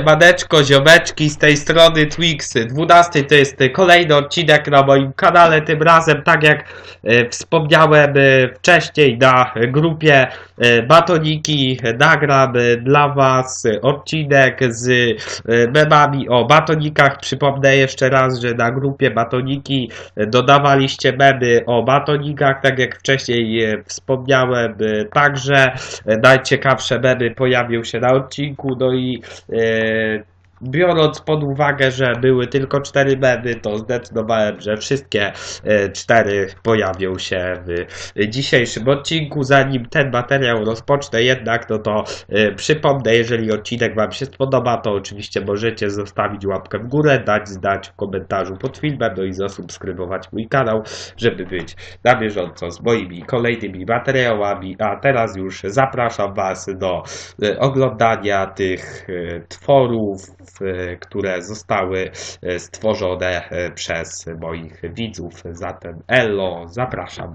Badeczko, ziomeczki, z tej strony Twixy. 12 to jest kolejny odcinek na moim kanale, tym razem, tak jak e, wspomniałem e, wcześniej na grupie e, Batoniki, nagram e, dla Was odcinek z e, memami o batonikach. Przypomnę jeszcze raz, że na grupie Batoniki e, dodawaliście memy o batonikach, tak jak wcześniej e, wspomniałem, e, także e, najciekawsze memy pojawią się na odcinku, no i e, eh, biorąc pod uwagę, że były tylko cztery memy, to zdecydowałem, że wszystkie e, cztery pojawią się w dzisiejszym odcinku. Zanim ten materiał rozpocznę jednak, no to e, przypomnę, jeżeli odcinek Wam się spodoba, to oczywiście możecie zostawić łapkę w górę, dać zdać w komentarzu pod filmem, no i zasubskrybować mój kanał, żeby być na bieżąco z moimi kolejnymi materiałami. A teraz już zapraszam Was do e, oglądania tych e, tworów, e, które zostały e, stworzone e, przez moich widzów. Zatem Elo, zapraszam.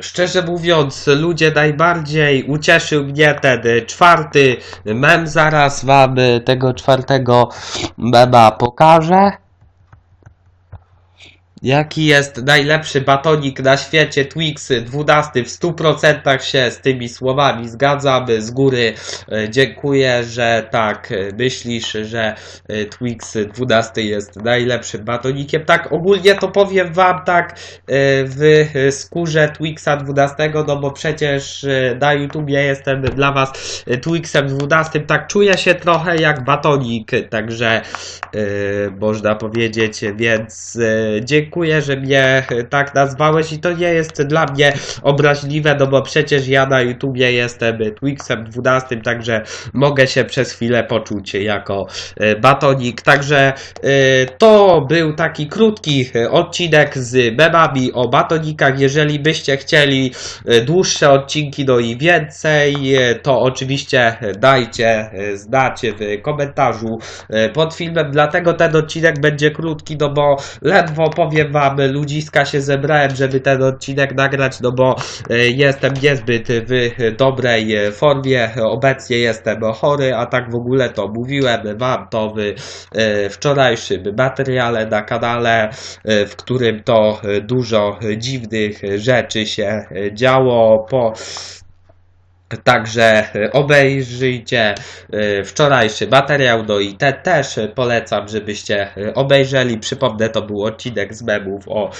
Szczerze mówiąc, ludzie najbardziej ucieszył mnie ten czwarty mem. Zaraz wam tego czwartego mema pokażę. Jaki jest najlepszy batonik na świecie Twixy 12 w 100% się z tymi słowami zgadzam. Z góry e, dziękuję, że tak e, myślisz, że e, Twix 12 jest najlepszym batonikiem. Tak ogólnie to powiem wam tak w skórze Twixa 12, no bo przecież na YouTubie jestem dla was Twixem 12, tak czuję się trochę jak batonik, także można powiedzieć, więc e, dziękuję, że mnie e, tak nazwałeś i to nie jest dla mnie obraźliwe, no bo przecież ja na YouTubie jestem Twixem 12, także mogę się przez chwilę poczuć jako e, batonik, także e, to był taki krótki e, odcinek z memami o batonikach, jeżeli byście chcieli e, dłuższe odcinki, no i więcej, e, to oczywiście dajcie e, znać w komentarzu e, pod filmem, dlatego ten odcinek będzie krótki, no bo ledwo powiem wam, ludziska się zebrałem, żeby ten odcinek nagrać, no bo e, jestem niezbyt w dobrej formie, obecnie jestem chory, a tak w ogóle to mówiłem wam to w e, wczorajszym materiale na kanale, e, w którym to dużo dziwnych rzeczy się działo po Także e, obejrzyjcie e, wczorajszy materiał, no i te też e, polecam, żebyście obejrzeli. Przypomnę, to był odcinek z memów o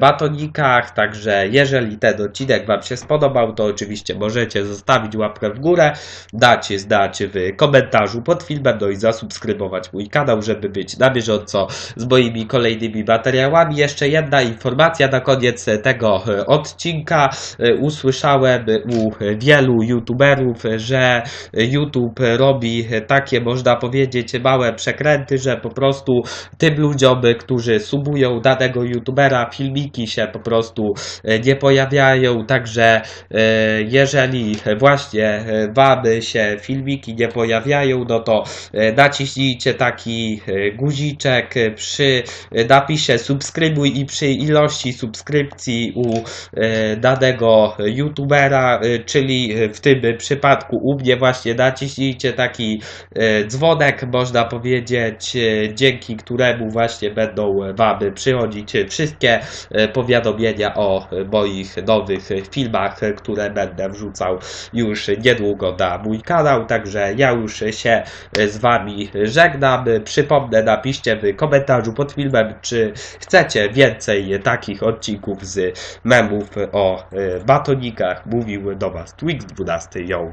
batonikach, także jeżeli ten odcinek Wam się spodobał, to oczywiście możecie zostawić łapkę w górę, dać znać w komentarzu pod filmem, no i zasubskrybować mój kanał, żeby być na bieżąco z moimi kolejnymi materiałami. Jeszcze jedna informacja na koniec tego odcinka. Usłyszałem u wielu youtuberów, że YouTube robi takie, można powiedzieć, małe przekręty, że po prostu tym ludziom, którzy subują danego youtubera, filmiki się po prostu e, nie pojawiają, także e, jeżeli właśnie e, wam się filmiki nie pojawiają, no to naciśnijcie taki guziczek przy napisie subskrybuj i przy ilości subskrypcji u danego youtubera, czyli w tym przypadku u mnie właśnie naciśnijcie taki e, dzwonek, można powiedzieć, e, dzięki któremu właśnie będą Wam przychodzić wszystkie e, powiadomienia o moich nowych filmach, które będę wrzucał już niedługo na mój kanał. Także ja już się z Wami żegnam. Przypomnę, napiszcie w komentarzu pod filmem, czy chcecie więcej takich odcinków z memów o e, batonikach. Mówił do Was Twix 12. da ste jau